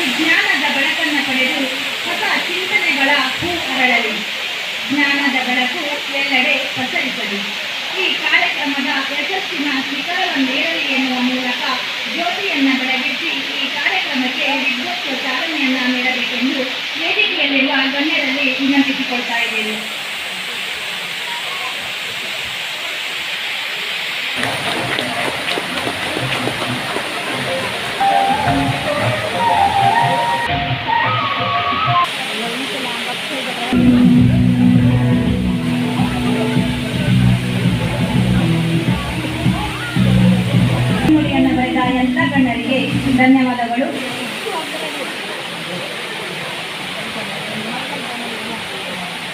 ಸುಜ್ಞಾನದ ಬೆಳಕನ್ನು ಪಡೆದು ಹೊಸ ಚಿಂತನೆಗಳ ಹೂ ಅರಳಲಿ. ಜ್ಞಾನದ ಬೆಳಕು ಎಲ್ಲೆಡೆ ಪಸರಿಸಲಿ. ಈ ಕಾರ್ಯಕ್ರಮದ ಯಶಸ್ಸಿನ ಶಿಖರವನ್ನೇರಲಿ ಎನ್ನುವ ಮೂಲಕ ಜ್ಯೋತಿಯನ್ನು ಬೆಳಗಿಸಿ ಈ ಕಾರ್ಯಕ್ರಮಕ್ಕೆ ವಿದ್ವತ್ತು ಚಾಲನೆಯನ್ನ ನೀಡಬೇಕೆಂದು ವೇದಿಕೆಯಲ್ಲಿರುವ ಗಣ್ಯರಲ್ಲಿ ವಿನಂತಿಸಿಕೊಳ್ತಾ ಇದ್ದೇನೆ. ಧನ್ಯವಾದಗಳು.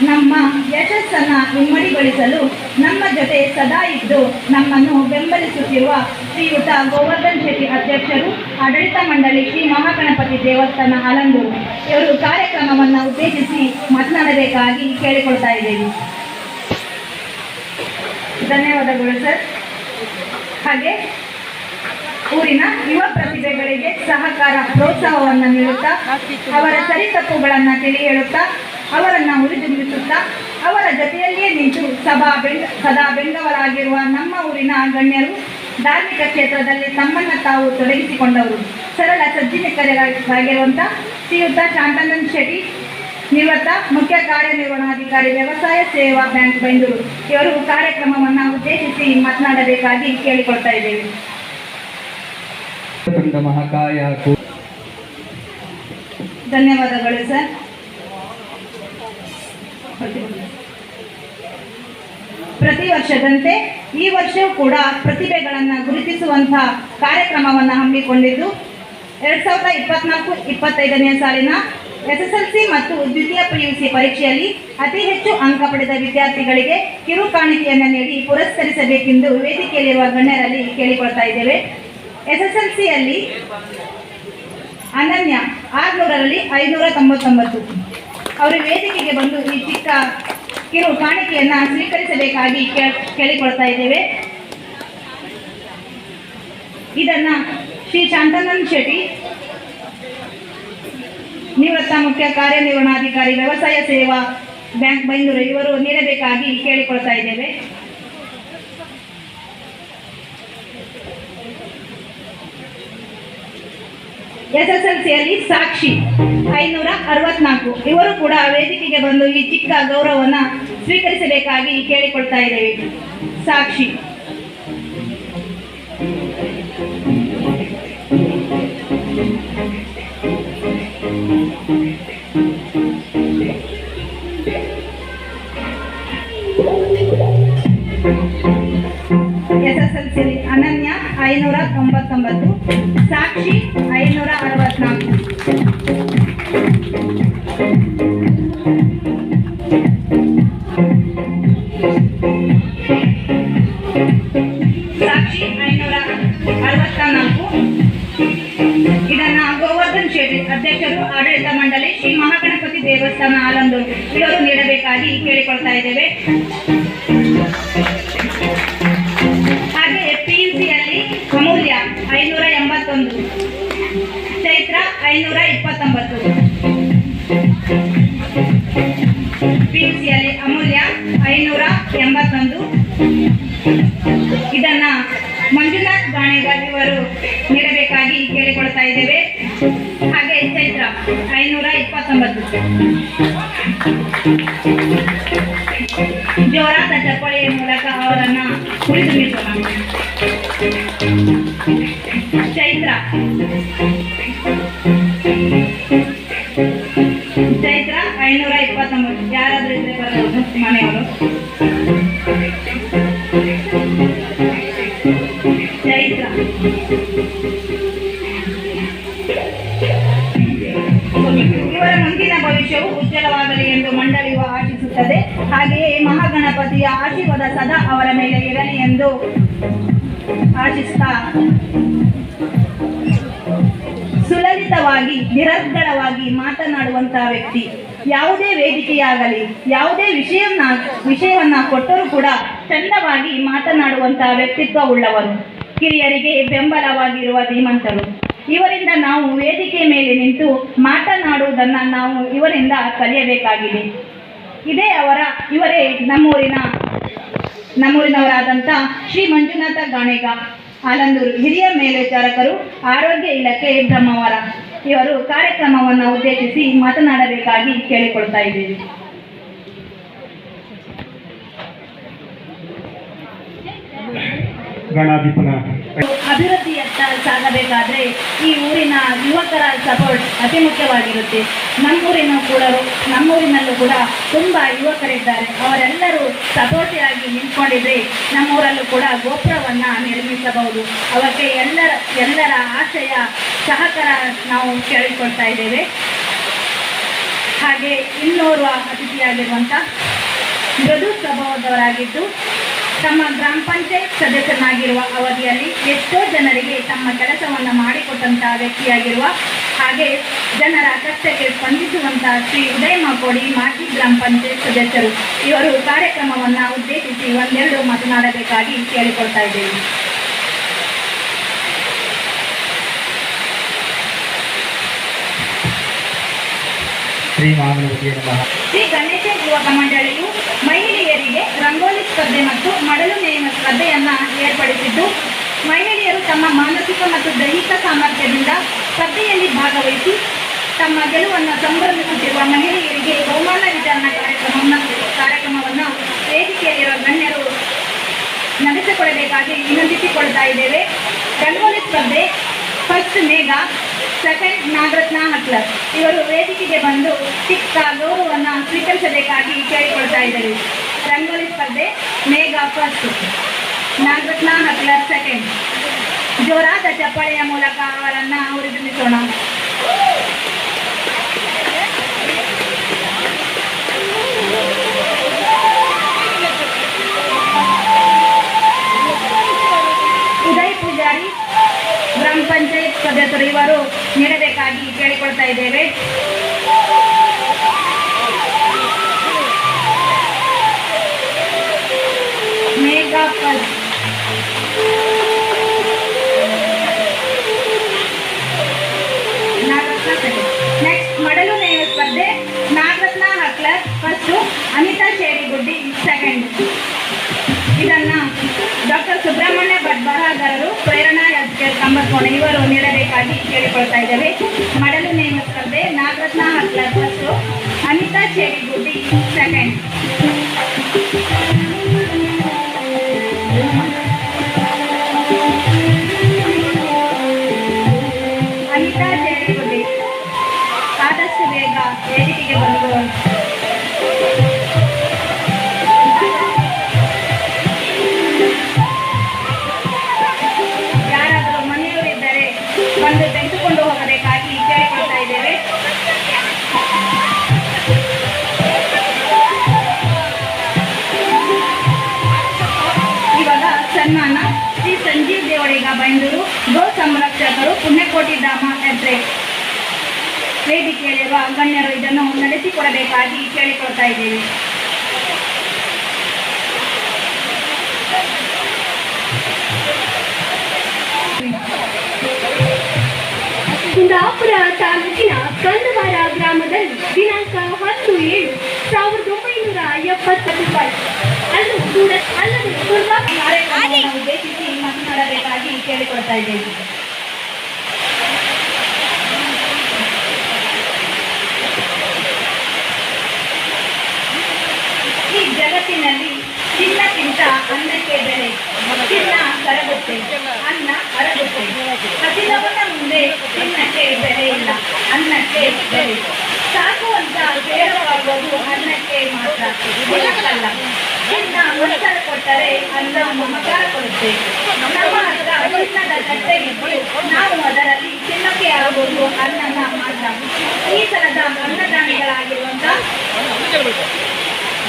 ನಮ್ಮ ಯಶಸ್ಸನ್ನ ಇಮ್ಮಡಿಗೊಳಿಸಲು ನಮ್ಮ ಜೊತೆ ಸದಾ ಇದ್ದು ನಮ್ಮನ್ನು ಬೆಂಬಲಿಸುತ್ತಿರುವ ಶ್ರೀಯುತ ಗೋವರ್ಧನ್ ಶೆಟ್ಟಿ ಅಧ್ಯಕ್ಷರು, ಆಡಳಿತ ಮಂಡಳಿ ಶ್ರೀ ಮಹಾಗಣಪತಿ ದೇವಸ್ಥಾನ ಆಲಂದೂರು ಇವರು ಕಾರ್ಯಕ್ರಮವನ್ನು ಉದ್ದೇಶಿಸಿ ಮಾತನಾಡಬೇಕಾಗಿ ಕೇಳಿಕೊಳ್ತಾ ಇದ್ದೇವೆ. ಧನ್ಯವಾದಗಳು ಸರ್. ಹಾಗೆ ಊರಿನ ಯುವ ಪ್ರತಿಭೆಗಳಿಗೆ ಸಹಕಾರ, ಪ್ರೋತ್ಸಾಹವನ್ನು ನೀಡುತ್ತಾ, ಅವರ ಸರಿತಪ್ಪುಗಳನ್ನು ತಿಳಿ ಹೇಳುತ್ತಾ ಅವರನ್ನು ಹುರಿದುಂಬಿಸುತ್ತಾ ಅವರ ಜೊತೆಯಲ್ಲಿಯೇ ನಿಂತು ಸಭಾ ಬೆಂಗ, ಸದಾ ಬೆಂಗವರಾಗಿರುವ ನಮ್ಮ ಊರಿನ ಗಣ್ಯರು ಧಾರ್ಮಿಕ ಕ್ಷೇತ್ರದಲ್ಲಿ ತಮ್ಮನ್ನು ತಾವು ತೊಡಗಿಸಿಕೊಂಡವರು. ಸರಳ ಸಜ್ಜನಿಕರಾಗಿರುವಂಥ ಶ್ರೀಯುತ ಶಾಂತಾನಂದ್ ಶೆಟ್ಟಿ, ನಿವೃತ್ತ ಮುಖ್ಯ ಕಾರ್ಯನಿರ್ವಹಣಾಧಿಕಾರಿ, ವ್ಯವಸಾಯ ಸೇವಾ ಬ್ಯಾಂಕ್ ಬೆಂಗಳೂರು. ಇವರು ಕಾರ್ಯಕ್ರಮವನ್ನು ಉದ್ದೇಶಿಸಿ ಮಾತನಾಡಬೇಕಾಗಿ ಕೇಳಿಕೊಳ್ತಾ ಇದ್ದೇವೆ. ಧನ್ಯವಾದಗಳು, ಸರ್. ಪ್ರತಿ ವರ್ಷದಂತೆ ಈ ವರ್ಷವೂ ಕೂಡ ಪ್ರತಿಭೆಗಳನ್ನು ಗುರುತಿಸುವಂತಹ ಕಾರ್ಯಕ್ರಮವನ್ನು ಹಮ್ಮಿಕೊಂಡಿದ್ದು, ಎರಡ್ ಸಾವಿರದ ಇಪ್ಪತ್ನಾಲ್ಕು ಇಪ್ಪತ್ತೈದನೇ ಸಾಲಿನ ಎಸ್ ಎಸ್ ಎಲ್ ಸಿ ಮತ್ತು ದ್ವಿತೀಯ ಪಿಯುಸಿ ಪರೀಕ್ಷೆಯಲ್ಲಿ ಅತಿ ಹೆಚ್ಚು ಅಂಕ ಪಡೆದ ವಿದ್ಯಾರ್ಥಿಗಳಿಗೆ ಕಿರು ಕಾಣಿಕೆಯನ್ನು ನೀಡಿ ಪುರಸ್ಕರಿಸಬೇಕೆಂದು ವೇದಿಕೆಯಲ್ಲಿರುವ ಗಣ್ಯರಲ್ಲಿ ಕೇಳಿಕೊಳ್ತಾ ಇದ್ದೇವೆ. ಎಸ್ ಎಸ್ ಎಲ್ ಸಿಯಲ್ಲಿ ಅನನ್ಯ ಆರುನೂರರಲ್ಲಿ ಐನೂರ ತೊಂಬತ್ತೊಂಬತ್ತು ಅವರು ವೇದಿಕೆಗೆ ಬಂದು ಈ ಚಿಕ್ಕ ಕಿರು ಕಾಣಿಕೆಯನ್ನು ಸ್ವೀಕರಿಸಬೇಕಾಗಿ ಕೇಳ್- ಕೇಳಿಕೊಳ್ತಾ ಇದ್ದೇವೆ. ಇದನ್ನ ಶ್ರೀ ಶಾಂತಾನಂದ್ ಶೆಟ್ಟಿ, ನಿವೃತ್ತ ಮುಖ್ಯ ಕಾರ್ಯನಿರ್ವಹಣಾಧಿಕಾರಿ, ವ್ಯವಸಾಯ ಸೇವಾ ಬ್ಯಾಂಕ್ ಬೈಂದೂರು ಇವರು ನೀಡಬೇಕಾಗಿ ಕೇಳಿಕೊಳ್ತಾ ಇದ್ದೇವೆ. ಎಸ್ ಎಸ್ ಎಲ್ ಸಿಯಲ್ಲಿ ಸಾಕ್ಷಿ. ಐನೂರ ಅರವತ್ನಾಲ್ಕು. ಇವರು ಕೂಡ ವೇದಿಕೆಗೆ ಬಂದು ಈ ಚಿಕ್ಕ ಗೌರವವನ್ನು ಸ್ವೀಕರಿಸಬೇಕಾಗಿ ಕೇಳಿಕೊಳ್ತಾ ಇದ್ದೇವೆ. ಸಾಕ್ಷಿ. ಐನೂರ ತೊಂಬತ್ತೊಂಬತ್ತು. ಸಾಕ್ಷಿ ಐನೂರ ಅರವತ್ನಾಲ್ಕು. ಐನೂರ ಇಪ್ಪತ್ತೊಂಬತ್ತು ಪಿ ಯು ಸಿಯಲ್ಲಿ ಅಮೂಲ್ಯ ಐನೂರ ಎಂಬತ್ತೊಂದು ಇದನ್ನ ಮಂಜುನಾಥ್ ಗಾಣೆಗಾರ್ ಇವರು ನೀಡಬೇಕಾಗಿ ಕೇಳಿಕೊಳ್ತಾ ಇದ್ದೇವೆ. ಹಾಗೆ ಚೈತ್ರ ಐನೂರ ಇಪ್ಪತ್ತೊಂಬತ್ತು ಜೋರಾದ ಚಪ್ಪಳಿಯ ಮೂಲಕ ಅವರನ್ನ ಹುರಿದುಂಬಿಸೋಣ ಐನೂರ ಇಪ್ಪತ್ತೊಂಬತ್ತು ಯಾರಾದ್ರೂ ಇದ್ರೆ ಬರಬಹುದು ಮನೆಯವರು. ಇವರ ಮುಂದಿನ ಭವಿಷ್ಯವು ಉಜ್ವಲವಾಗಲಿ ಎಂದು ಮಂಡಳಿಯು ಆಶಿಸುತ್ತದೆ. ಹಾಗೆಯೇ ಮಹಾಗಣಪತಿಯ ಆಶೀರ್ವಾದ ಸದಾ ಅವರ ಮೇಲೆ ಇರಲಿ ಎಂದು ಆಶಿಸ್ತಾ ಸುಲಲಿತವಾಗಿ, ನಿರರ್ಗಳವಾಗಿ ಮಾತನಾಡುವಂತಹ ವ್ಯಕ್ತಿ. ಯಾವುದೇ ವೇದಿಕೆಯಾಗಲಿ, ಯಾವುದೇ ವಿಷಯವನ್ನ ವಿಷಯವನ್ನ ಕೊಟ್ಟರೂ ಕೂಡ ಚಂದವಾಗಿ ಮಾತನಾಡುವಂತಹ ವ್ಯಕ್ತಿತ್ವ ಉಳ್ಳವರು ಕಿರಿಯರಿಗೆ ಬೆಂಬಲವಾಗಿರುವ ಧೀಮಂತರು. ಇವರಿಂದ ನಾವು ವೇದಿಕೆ ಮೇಲೆ ನಿಂತು ಮಾತನಾಡುವುದನ್ನು ನಾವು ಇವರಿಂದ ಕಲಿಯಬೇಕಾಗಿದೆ. ಇದೇ ಅವರ, ಇವರೇ ನಮ್ಮೂರಿನ ನಮ್ಮೂರಿನವರಾದಂಥ ಶ್ರೀ ಮಂಜುನಾಥ ಗಾಣೆಗ ಆಲಂದೂರು ಹಿರಿಯ ಮೇಲ್ವಿಚಾರಕರು, ಆರೋಗ್ಯ ಇಲಾಖೆ ಬ್ರಹ್ಮವರ. ಇವರು ಕಾರ್ಯಕ್ರಮವನ್ನು ಉದ್ದೇಶಿಸಿ ಮಾತನಾಡಬೇಕಾಗಿ ಕೇಳಿಕೊಳ್ತಾ ಇದ್ದೀವಿ. ಅಭಿವೃದ್ಧಿಯತ್ತ ಸಾಗಬೇಕಾದ್ರೆ ಈ ಊರಿನ ಯುವಕರ ಸಪೋರ್ಟ್ ಅತಿ ಮುಖ್ಯವಾಗಿರುತ್ತೆ. ನಮ್ಮೂರಿನ ಕೂಡ, ನಮ್ಮೂರಿನಲ್ಲೂ ಕೂಡ ತುಂಬಾ ಯುವಕರಿದ್ದಾರೆ. ಅವರೆಲ್ಲರೂ ಸಪೋರ್ಟಿಯಾಗಿ ನಿಂತ್ಕೊಂಡಿದ್ರೆ ನಮ್ಮೂರಲ್ಲೂ ಕೂಡ ಗೋಪುರವನ್ನ ನಿರ್ಮಿಸಬಹುದು. ಅವಕ್ಕೆ ಎಲ್ಲರ ಎಲ್ಲರ ಆಶಯ ಸಹಕಾರ ನಾವು ಕೇಳಿಕೊಳ್ತಾ ಇದ್ದೇವೆ. ಹಾಗೆ ಇನ್ನೋರ್ವ ಅತಿಥಿಯಾಗಿರುವಂಥ ಮೃದು ಸ್ವಭಾವದವರಾಗಿದ್ದು ತಮ್ಮ ಗ್ರಾಮ ಪಂಚಾಯತ್ ಸದಸ್ಯನಾಗಿರುವ ಅವಧಿಯಲ್ಲಿ ಎಷ್ಟೋ ಜನರಿಗೆ ತಮ್ಮ ಕೆಲಸವನ್ನು ಮಾಡಿಕೊಟ್ಟಂತಹ ವ್ಯಕ್ತಿಯಾಗಿರುವ ಹಾಗೆ ಜನರ ಕಷ್ಟಕ್ಕೆ ಸ್ಪಂದಿಸುವಂತಹ ಶ್ರೀ ಉದಯ ಮಾಕೋಡಿ ಮಾಜಿ ಗ್ರಾಮ ಪಂಚಾಯತ್ ಸದಸ್ಯರು. ಇವರು ಕಾರ್ಯಕ್ರಮವನ್ನು ಉದ್ದೇಶಿಸಿ ಒಂದೆರಡು ಮಾತನಾಡಬೇಕಾಗಿ ಕೇಳಿಕೊಳ್ತಾ ಇದ್ದೇವೆ ಶ್ರೀ ಯುವಕ ಮಂಡಳಿಯು ಮಹಿಳೆಯರಿಗೆ ರಂಗೋಲಿ ಸ್ಪರ್ಧೆ ಮತ್ತು ಮಡಲು ನೇಮ ಸ್ಪರ್ಧೆಯನ್ನು ಏರ್ಪಡಿಸಿದ್ದು, ಮಹಿಳೆಯರು ತಮ್ಮ ಮಾನಸಿಕ ಮತ್ತು ದೈಹಿಕ ಸಾಮರ್ಥ್ಯದಿಂದ ಸ್ಪರ್ಧೆಯಲ್ಲಿ ಭಾಗವಹಿಸಿ ತಮ್ಮ ಗೆಲುವನ್ನು ಸಂಭ್ರಮಿಸುತ್ತಿರುವ ಮಹಿಳೆಯರಿಗೆ ಬಹುಮಾನ ವಿತರಣಾ ಕಾರ್ಯಕ್ರಮವನ್ನು ಕಾರ್ಯಕ್ರಮವನ್ನು ವೇದಿಕೆಯಲ್ಲಿರುವ ಗಣ್ಯರು ನಡೆಸಿಕೊಡಬೇಕಾಗಿ ವಿನಂತಿಸಿಕೊಳ್ತಾ ಇದ್ದೇವೆ. ರಂಗೋಲಿ ಸ್ಪರ್ಧೆ ಫಸ್ಟ್ ಮೇಘ ಸೆಕೆಂಡ್ ನಾಗರತ್ನ ಹಟ್ಲರ್ ಇವರು ವೇದಿಕೆಗೆ ಬಂದು ಚಿಕ್ಕ ಗೌರವವನ್ನು ಸ್ವೀಕರಿಸಬೇಕಾಗಿ ಕೇಳಿಕೊಳ್ತಾ ಇದ್ದಾರೆ. ರಂಗೋಲಿ ಸ್ಪರ್ಧೆ ಮೇಘ ಫಸ್ಟ್ ನಾಗರತ್ನ ಹಟ್ಲರ್ ಸೆಕೆಂಡ್ ಜೋರಾದ ಚಪ್ಪಾಳೆಯ ಮೂಲಕ ಅವರನ್ನು ಹುರಿದುಂಬಿಸೋಣ. ಸದಸ್ಯರು ಇವರು ನೀಡಬೇಕಾಗಿ ಕೇಳಿಕೊಳ್ತಾ ಇದ್ದೇವೆ. ನೆಕ್ಸ್ಟ್ ಮಡಲು ಸ್ಪರ್ಧೆ. ನಾಗರತ್ನ ಹಕ್ಲರ್. ಫಸ್ಟು ಅನಿತಾ ಶೇರಿಗುಡ್ಡಿ. ಸೆಕೆಂಡ್ ಇದನ್ನ ಡಾಕ್ಟರ್ ಸುಬ್ರಹ್ಮಣ್ಯ ಭಟ್ ಬರಹಗಾರರು ಪ್ರೇರಣಾ ಯಾಜಕರ್ ಕಂಬರ್ಕೋಣೆ ಇವರು ನೀಡಬೇಕಾಗಿ ಕೇಳಿಕೊಳ್ತಾ ಇದ್ದೇವೆ. ಮಡಲು ನೇಮ ಸ್ಪರ್ಧೆ, ನಾಗರತ್ನ ಹಕ್ಲರ್ ಅನಿತಾ ಚೇರಿಗುಡ್ಡಿ ಸೆಕೆಂಡ್ ಅನಿತಾ ಚೇರಿಗುಡ್ಡಿ ಆದಷ್ಟು ಬೇಗ ವೇದಿಕೆಗೆ ಬಂದು ಧಾಮ ಹೆಸರೆ ವೇದಿಕೆಯಲ್ಲಿರುವ ಗಣ್ಯರು ಇದನ್ನು ನಡೆಸಿಕೊಡಬೇಕಾಗಿ ಕೇಳಿಕೊಳ್ತಾ ಇದ್ದೇವೆ. ಕುಂದಾಪುರ ತಾಲೂಕಿನ ಕಂದವಾರ ಗ್ರಾಮದಲ್ಲಿ ದಿನಾಂಕ ಹತ್ತು ಏಳು ಸಾವಿರದ ಒಂಬೈನೂರ ಎಪ್ಪತ್ತು ರೂಪಾಯಿ ಅಲ್ಲೂ ಕೂಡ ಅಲ್ಲದೆ ಉದ್ದೇಶಿಸಿ ಮಾತನಾಡಬೇಕಾಗಿ ಕೇಳಿಕೊಳ್ತಾ ಇದ್ದೇವೆ ಈ ಜಗತ್ತಿನಲ್ಲಿ ಚಿನ್ನಕ್ಕಿಂತ ಅನ್ನಕ್ಕೆ ಬೆಲೆ ಚಿನ್ನ ಕರಗುತ್ತೆ, ಅನ್ನ ಅರಗುತ್ತೆ ಹಸಿದವನ ಮುಂದೆ ಚಿನ್ನಕ್ಕೆ ಬೆಲೆ ಇಲ್ಲ, ಅನ್ನಕ್ಕೆ ಬೆಲೆ. ಸಾಕುವಂತ ಬೇಡವಾಗುವುದು ಅನ್ನಕ್ಕೆ ಮಾತ್ರ ಚಿನ್ನ ಮನಸ್ಸನ್ನು ಕೊಟ್ಟರೆ ಅನ್ನ ಮಮಕಾರ ಕೊಡುತ್ತೆ. ನಮ್ಮ ಹತ್ರ ಚಿನ್ನದ ತಟ್ಟೆಗಿದ್ದು ನಾವು ಅದರಲ್ಲಿ ಚಿನ್ನಕ್ಕೆ ಆಗುವುದು ಅನ್ನನ ಮಾತ್ರ. ಈ ತರದ ಅನ್ನದಾನಿಗಳಾಗಿರುವಂತ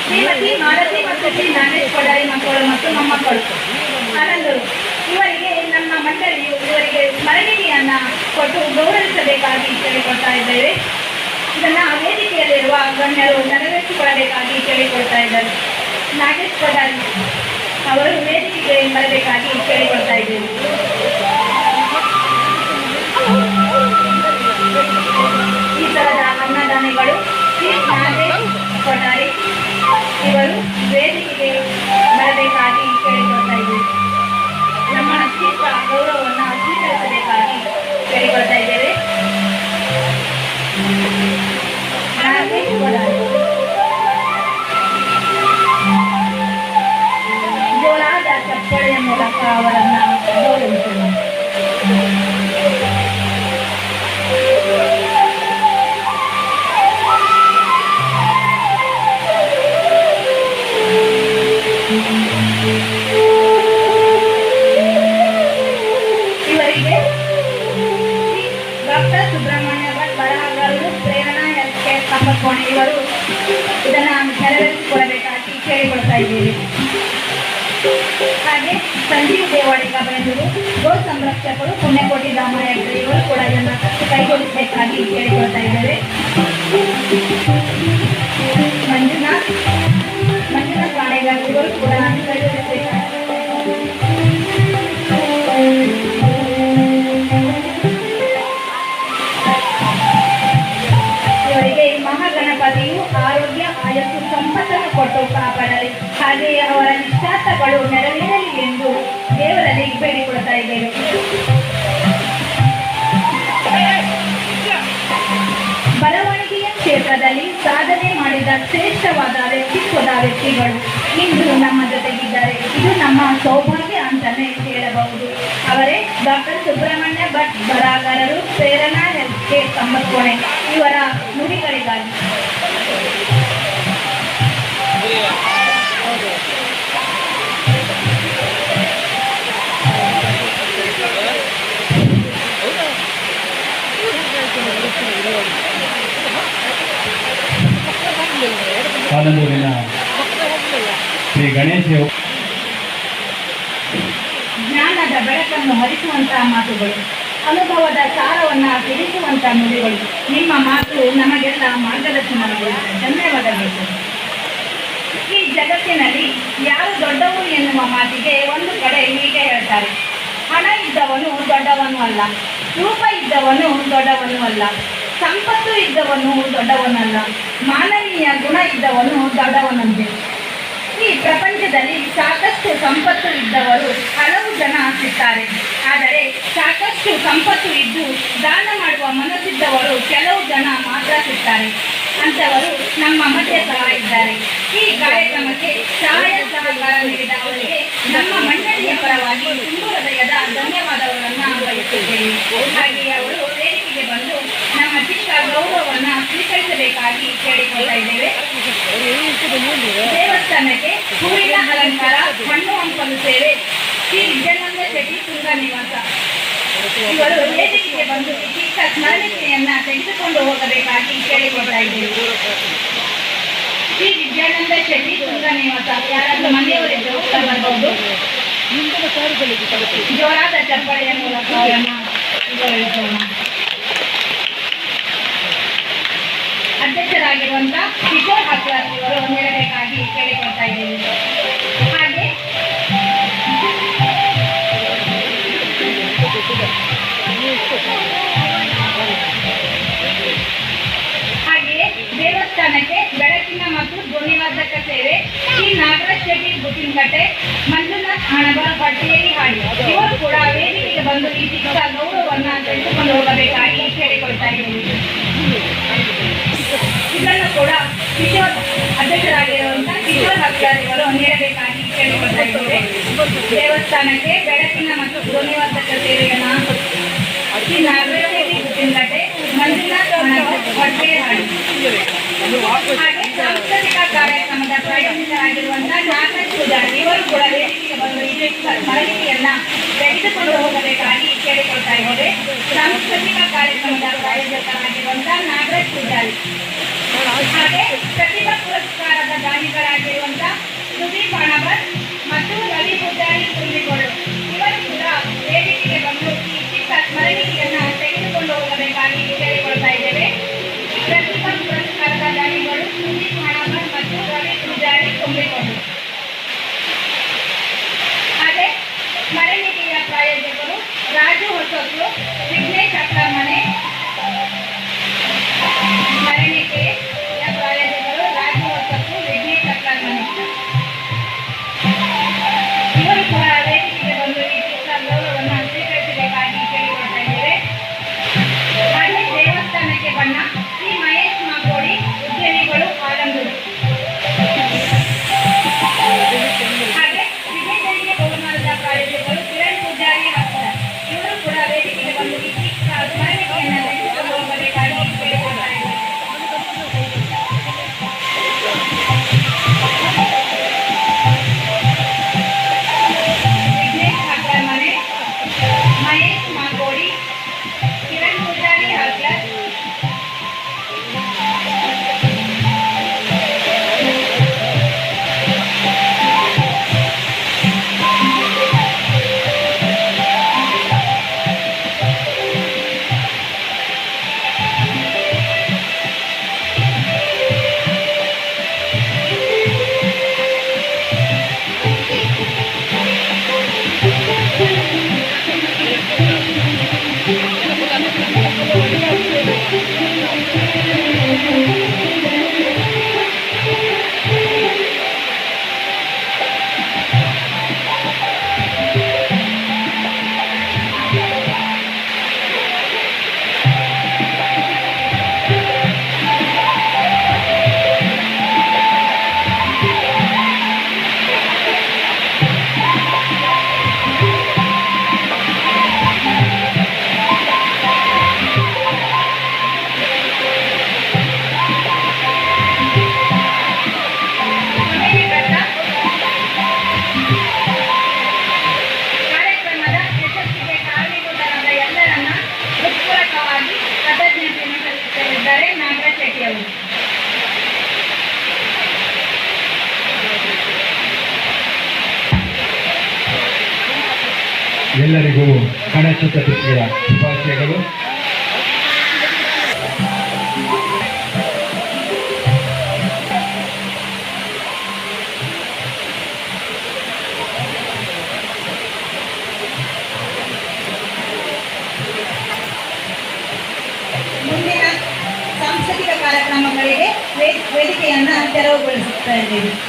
ಶ್ರೀಮತಿ ಮಾಲತಿ ಮತ್ತು ಶ್ರೀ ನಾಗೇಶ್ ಕೊಡಾರಿ ಮಕ್ಕಳು ಮತ್ತು ಮೊಮ್ಮಕ್ಕಳು ಆನಂದರು ಇವರಿಗೆ ನಮ್ಮ ಮಂಡಳಿಯು ಇವರಿಗೆ ಸ್ಮರಣೀಯನ್ನ ಕೊಟ್ಟು ಗೌರವಿಸಬೇಕಾಗಿ ಕೇಳಿಕೊಳ್ತಾ ಇದ್ದೇವೆ. ಇದನ್ನ ವೇದಿಕೆಯಲ್ಲಿರುವ ಗಣ್ಯರು ನೆರವೇರಿಸಿಕೊಳ್ಳಬೇಕಾಗಿ ಕೇಳಿಕೊಳ್ತಾ ಇದ್ದಾರೆ. ನಾಗೇಶ್ ಕೊಡಾರಿ ಅವರು ವೇದಿಕೆಗೆ ಬರಬೇಕಾಗಿ ಕೇಳಿಕೊಳ್ತಾ ಇದ್ದೇವೆ. ಅತ್ಯಂತ ಗೌರವವನ್ನು ಸ್ವೀಕರಿಸಬೇಕಾಗಿ ಕೇಳಿಕೊಳ್ತಾ ಇದ್ದೇವೆ. ಮೂಲಕ ಅವರನ್ನ ಕೈಗೊಳಿಸಬೇಕಾಗಿ ಕೇಳಿಕೊಳ್ತಾ ಇದ್ದಾರೆ. ಮಂಜುನಾಥ್ ಮಂಜುನಾಥ್ ಕೂಡ ಕೈಗೊಳಿಸಬೇಕಾಗಿ ಇವರಿಗೆ ಮಹಾಗಣಪತಿಯು ಆರೋಗ್ಯ, ಆಯಸ್ಸು, ಸಂಪತ್ತನ್ನು ಕೊಟ್ಟು ಕಾಪಾಡಲಿ. ಹಾಗೆಯೇ ಅವರ ನಿಶ್ಚಾರ್ಥಗಳು ನೆರವೇರಲಿ. ಕ್ಷೇತ್ರದಲ್ಲಿ ಸಾಧನೆ ಮಾಡಿದ ಶ್ರೇಷ್ಠವಾದ ವ್ಯಕ್ತಿತ್ವದ ವ್ಯಕ್ತಿಗಳು ಇಂದು ನಮ್ಮ ಜೊತೆಗಿದ್ದಾರೆ. ಇದು ನಮ್ಮ ಸೌಭಾಗ್ಯ ಅಂತಾನೆ ಹೇಳಬಹುದು. ಅವರೇ ಡಾಕ್ಟರ್ ಸುಬ್ರಹ್ಮಣ್ಯ ಭಟ್ ಬರಹಗಾರರು ಪ್ರೇರಣಾ ಹೆಲ್ತ್ ಕೇರ್ ಕಂಬಕೋಣೆ ಇವರ ನುಡಿಗಳಿಗಾಗಿ. ಕಾಲಂದೂರಿನ ಶ್ರೀ ಗಣೇಶ ಜ್ಞಾನದ ಬೆಳಕನ್ನು ಹರಿಸುವಂತಹ ಮಾತುಗಳು, ಅನುಭವದ ಸಾರವನ್ನ ತಿಳಿಸುವಂತಹ ನುಡಿಗಳು. ನಿಮ್ಮ ಮಾತು ನಮಗೆಲ್ಲ ಮಾರ್ಗದರ್ಶನವಾಗಿದೆ. ಧನ್ಯವಾದಗಳು. ಈ ಜಗತ್ತಿನಲ್ಲಿ ಯಾರು ದೊಡ್ಡವನು ಎನ್ನುವ ಮಾತಿಗೆ ಒಂದು ಕಡೆ ಹೀಗೆ ಹೇಳ್ತಾರೆ. ಹಣ ಇದ್ದವನು ದೊಡ್ಡವನು ಅಲ್ಲ, ರೂಪ ಇದ್ದವನು ದೊಡ್ಡವನು ಅಲ್ಲ. ಸಂಪತ್ತು ಇದ್ದವನು ದೊಡ್ಡವನಲ್ಲ, ಮಾನವೀಯ ಗುಣ ಇದ್ದವನು ದೊಡ್ಡವನಂತೆ. ಈ ಪ್ರಪಂಚದಲ್ಲಿ ಸಾಕಷ್ಟು ಸಂಪತ್ತು ಇದ್ದವರು ಹಲವು ಜನ ಸಿಗ್ತಾರೆ ಆದರೆ ಸಾಕಷ್ಟು ಸಂಪತ್ತು ಇದ್ದು ದಾನ ಮಾಡುವ ಮನಸ್ಸಿದ್ದವರು ಕೆಲವು ಜನ ಮಾತ್ರ ಸಿಗ್ತಾರೆ ಅಂತವರು ನಮ್ಮ ಮಧ್ಯೆ ಸಹ ಇದ್ದಾರೆ. ಈ ಕಾರ್ಯಕ್ರಮಕ್ಕೆ ಸಹಾಯ ಸಹಕಾರ ನೀಡಿದ ಅವರಿಗೆ ನಮ್ಮ ಮಂಡಳಿಯ ಪರವಾಗಿ ತುಂಬು ಹೃದಯದ ಧನ್ಯವಾದಗಳನ್ನು ಬಯಸುತ್ತೇನೆ ಹಾಗೆಯೇ ಅವರು ಚಿಕ್ಕ ಗೌರವವನ್ನು ಸ್ವೀಕರಿಸಬೇಕಾಗಿ ಕೇಳಿಕೊಳ್ತಾ ಇದ್ದೇವೆ. ದೇವಸ್ಥಾನಕ್ಕೆ ಹೂವಿನ ಅಲಂಕಾರ ಹಣ್ಣು ಹಂಪಲು ಸೇವೆ ಶ್ರೀ ವಿಜಯಾನಂದ ಶೆಟ್ಟಿ ತುಂಗ ನಿವಾಸ. ಇವರು ವೇದಿಕೆಗೆ ಬಂದು ಸ್ಮರಣಿಕೆಯನ್ನ ತೆಗೆದುಕೊಂಡು ಹೋಗಬೇಕಾಗಿ ಕೇಳಿಕೊಳ್ತಾ ಇದ್ದೇವೆ. ಶ್ರೀ ವಿದ್ಯಾನಂದ ಶೆಟ್ಟಿ ತುಂಗ ನಿವಾಸ. ಯಾರಾದ್ರೂ ಮನೆಯವರಿದ್ದರೂ ಬರ್ಬೋದು. ಜೋರಾದ ಚಪ್ಪಳೆಯ ಮೂಲಕ ಅಧ್ಯಕ್ಷರಾಗಿರುವಂತ ಕಿಶೋರ್ ಹಾಕ್ಲಾರ್ ಇವರು ನೀಡಬೇಕಾಗಿ ಕೇಳಿಕೊಳ್ತಾ ಇದ್ದೀವಿ ಹಾಗೆ ದೇವಸ್ಥಾನಕ್ಕೆ ಬೆಳಕಿನ ಮತ್ತು ಧ್ವನಿವರ್ಧಕ ಸೇವೆ ಶ್ರೀ ನಾಗರಾಜ್ ಶೆಟ್ಟಿ ಕಟ್ಟೆ ಮಂಜುನಾಥ್ ಹಣದ ಪಟ್ಟಿಯಲ್ಲಿ ಹಾಡಿ ಇವರು ಕೂಡ ವೇದಿಕೆಗೆ ಬಂದು ಈ ಚಿಕ್ಕ ಗೌರವವನ್ನು ತೆಗೆದುಕೊಂಡು ಹೋಗಬೇಕಾಗಿ ಕೇಳಿಕೊಳ್ತಾ ಕೂಡ ಕಿಶೋರ್ ಅಧ್ಯಕ್ಷರಾಗಿರುವಂತಹ ಕಿಶೋರ್ ಹಕ್ಲಾರ್ ಇವರು ನೀಡಬೇಕಾಗಿ ಕೇಳಿಕೊಳ್ತಾ ಇದ್ದೇವೆ ದೇವಸ್ಥಾನಕ್ಕೆ ಬೆಳಕಿನ ಮತ್ತು ಧ್ವನಿವರ್ಧಕ ಸೇವೆಯನ್ನು ಶ್ರೀ ನಾಗರಾಜ್ ಗುತ್ತಿನಕಟ್ಟೆ ಮಂಜುನಾಥ್ ಹಾಗೆ ಸಾಂಸ್ಕೃತಿಕ ಕಾರ್ಯಕ್ರಮದ ಪ್ರಾಯೋಜಕರಾಗಿರುವಂತಹ ನಾಗರಾಜ್ ಪೂಜಾರಿ ಇವರು ಕೂಡ ವೇದಿಕೆಗೆ ಬಂದು ಚಿಕ್ಕ ಸ್ಮರಣಿಕೆಯನ್ನ ತೆಗೆದುಕೊಂಡು ಹೋಗಬೇಕಾಗಿ ಕೇಳಿಕೊಳ್ತಾ ಇದ್ದೇವೆ. ಸಾಂಸ್ಕೃತಿಕ ಕಾರ್ಯಕ್ರಮದ ಪ್ರಾಯೋಜಕರಾಗಿರುವಂತಹ ನಾಗರಾಜ್ ಪೂಜಾರಿ. ಹಾಗೆ ಪ್ರತಿಭಾ ಪುರಸ್ಕಾರದ ದಾನಿಗಳಾಗಿರುವಂತ ಸುದೀಪ್ ಹಣಬರ್ ಮತ್ತು ರವಿ ಪೂಜಾರಿ ತುಂಬಿಕೊಳ್ಳು ಇವರು ಕೂಡ ವೇದಿಕೆಗೆ ಬಂದು ಈ ಚಿಕ್ಕ ಸ್ಮರಣಿಕೆಯನ್ನ ತೆಗೆದುಕೊಂಡು ಹೋಗಬೇಕಾಗಿ ಕೇಳಿಕೊಳ್ತಾ ಇದ್ದೇವೆ. ಪ್ರತಿಭಾ ಪುರಸ್ಕಾರದ ದಾನಿಗಳು ಸುದೀಪ್ ಹಣಬರ್ ಮತ್ತು ರವಿ ಪೂಜಾರಿ ತುಂಬಿಕೊಳ್ಳು ಹಾಗೆ ಸ್ಮರಣಿಕೆಯ ಪ್ರಾಯೋಜಕರು ರಾಜು ಹೊಸತ್ತು ಎಲ್ಲರಿಗೂ ಗಣೇಶ ಚತುರ್ಥಿಯ ಶುಭಾಶಯಗಳು. ಮುಂದಿನ ಸಾಂಸ್ಕೃತಿಕ ಕಾರ್ಯಕ್ರಮಗಳಿಗೆ ವೇದಿಕೆಯನ್ನ ತೆರವುಗೊಳಿಸುತ್ತಾ ಇದ್ದೇವೆ.